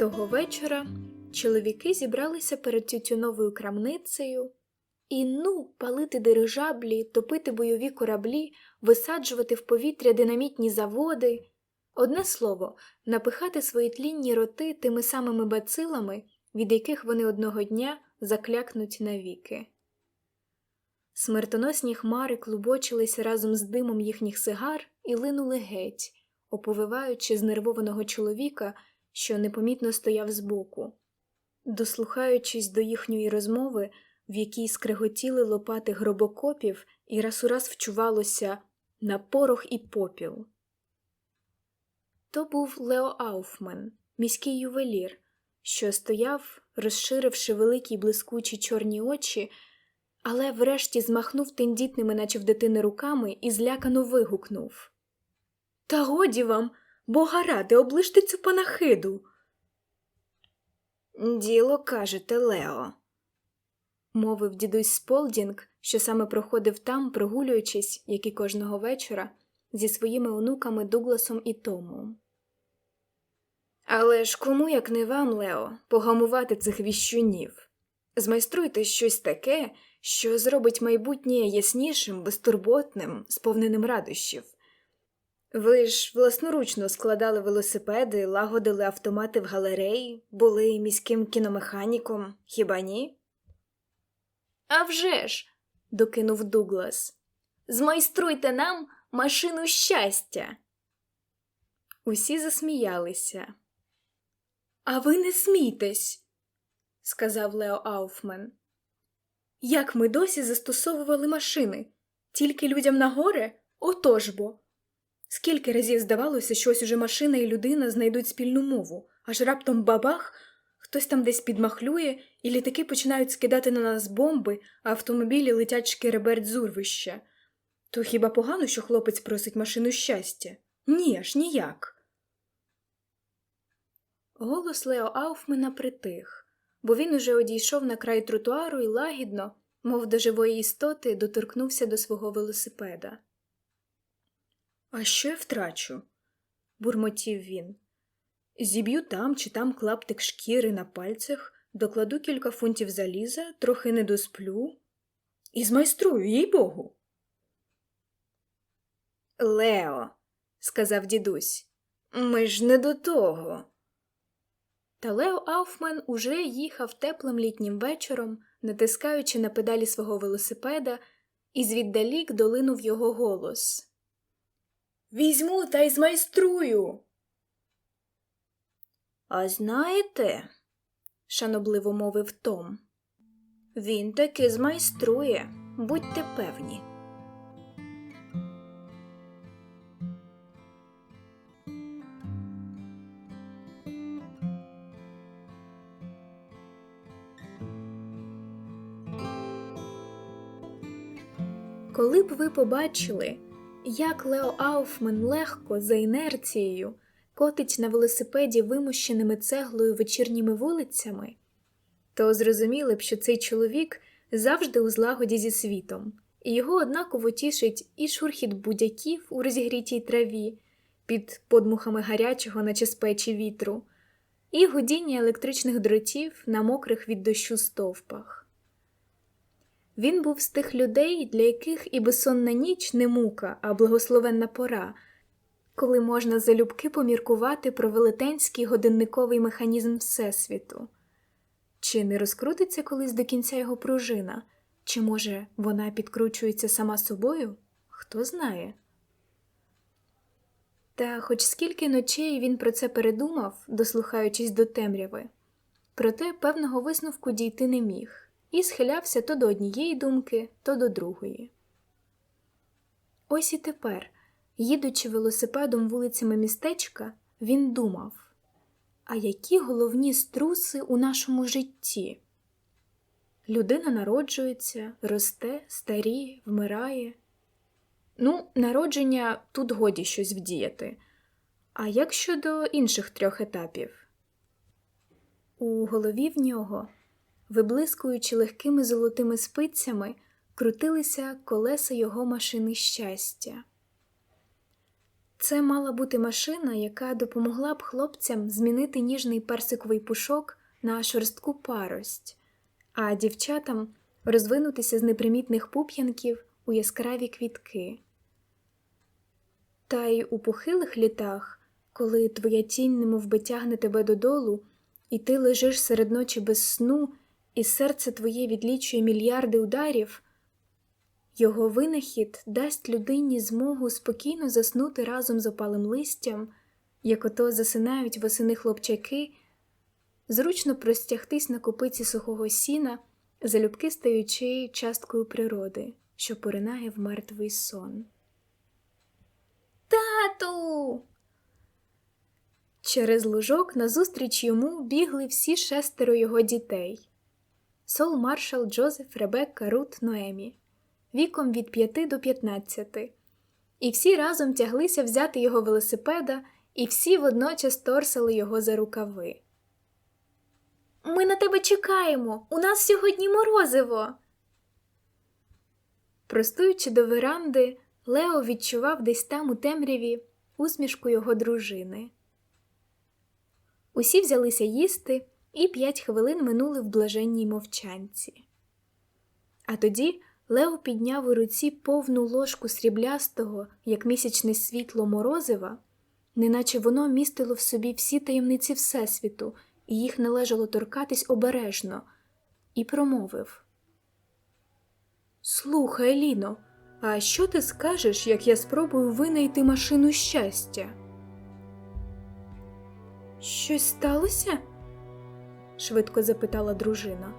Того вечора чоловіки зібралися перед тютюновою крамницею і ну палити дирижаблі, топити бойові кораблі, висаджувати в повітря динамітні заводи. Одне слово, напихати свої тлінні роти тими самими бацилами, від яких вони одного дня заклякнуть навіки. Смертоносні хмари клубочилися разом з димом їхніх сигар і линули геть, оповиваючи знервованого чоловіка, що непомітно стояв збоку. Дослухаючись до їхньої розмови, в якій скреготіли лопати гробокопів, і раз у раз вчувалося на порох і попіл. То був Лео Ауфман, міський ювелір, що стояв, розширивши великі блискучі чорні очі, але врешті змахнув тендітними, наче в дитини руками, і злякано вигукнув Та годі вам, бога ради, оближте цю панахиду. Діло кажете, Лео, мовив дідусь Сполдінг, що саме проходив там, прогулюючись, як і кожного вечора, зі своїми онуками Дугласом і Томом. Але ж кому, як не вам, Лео, погамувати цих віщунів? Змайструйте щось таке, що зробить майбутнє яснішим, безтурботним, сповненим радощів. Ви ж власноручно складали велосипеди, лагодили автомати в галереї, були міським кіномеханіком, хіба ні? «А вже ж!» – докинув Дуглас. Змайструйте нам машину щастя. Усі засміялися. А ви не смійтесь, сказав Лео Ауфмен. Як ми досі застосовували машини? Тільки людям на горе? Отож бо. Скільки разів здавалося, що ось уже машина і людина знайдуть спільну мову, аж раптом бабах, хтось там десь підмахлює, і літаки починають скидати на нас бомби, а автомобілі летять шкереберть з. То хіба погано, що хлопець просить машину щастя? Ні, аж ніяк. Голос Лео Ауфмена притих, бо він уже одійшов на край тротуару і лагідно, мов до живої істоти, доторкнувся до свого велосипеда. А що я втрачу? бурмотів він. Зіб'ю там чи там клаптик шкіри на пальцях, докладу кілька фунтів заліза, трохи не досплю і змайструю, їй богу. Лео, сказав дідусь, ми ж не до того. Та Лео Ауфмен уже їхав теплим літнім вечором, натискаючи на педалі свого велосипеда, і звіддалік долинув його голос. Візьму та й змайструю. А знаєте, шанобливо мовив Том, він таки змайструє, будьте певні. Коли б ви побачили, як Лео Ауфмен легко за інерцією котить на велосипеді вимощеними цеглою вечірніми вулицями, то зрозуміли б, що цей чоловік завжди у злагоді зі світом, і його однаково тішить і шурхіт будяків у розігрітій траві під подмухами гарячого, наче з вітру, і гудіння електричних дротів на мокрих від дощу стовпах. Він був з тих людей, для яких і безсонна ніч не мука, а благословенна пора, коли можна залюбки поміркувати про велетенський годинниковий механізм Всесвіту. Чи не розкрутиться колись до кінця його пружина, чи, може, вона підкручується сама собою? Хто знає. Та хоч скільки ночей він про це передумав, дослухаючись до темряви, проте певного висновку дійти не міг і схилявся то до однієї думки, то до другої. Ось і тепер, їдучи велосипедом вулицями містечка, він думав а які головні струси у нашому житті? Людина народжується, росте, старіє, вмирає. Ну, народження тут годі щось вдіяти. А як щодо інших трьох етапів? У голові в нього виблискуючи легкими золотими спицями, крутилися колеса його машини щастя. Це мала бути машина, яка допомогла б хлопцям змінити ніжний персиковий пушок на шорстку парость, а дівчатам розвинутися з непримітних пуп'янків у яскраві квітки. Та й у похилих літах, коли твоя тінь немовби тягне тебе додолу, і ти лежиш серед ночі без сну, і серце твоє відлічує мільярди ударів, його винахід дасть людині змогу спокійно заснути разом з опалим листям, як ото засинають восени хлопчаки, зручно простягтись на копиці сухого сіна, залюбки стаючи часткою природи, що поринає в мертвий сон. Тату. Через лужок назустріч йому бігли всі шестеро його дітей Сол Маршал, Джозеф, Ребекка, Рут, Ноемі, віком від 5 до 15. І всі разом тяглися взяти його велосипеда, і всі водночас торсали його за рукави. Ми на тебе чекаємо. У нас сьогодні морозиво. Простуючи до веранди, Лео відчував десь там у темряві усмішку його дружини. Усі взялися їсти, і п'ять хвилин минули в блаженній мовчанці. А тоді Лео підняв у руці повну ложку сріблястого, як місячне світло морозива, неначе воно містило в собі всі таємниці Всесвіту, і їх належало торкатись обережно, і промовив Слухай, Ліно, а що ти скажеш, як я спробую винайти машину щастя? Щось сталося? Швидко запитала дружина.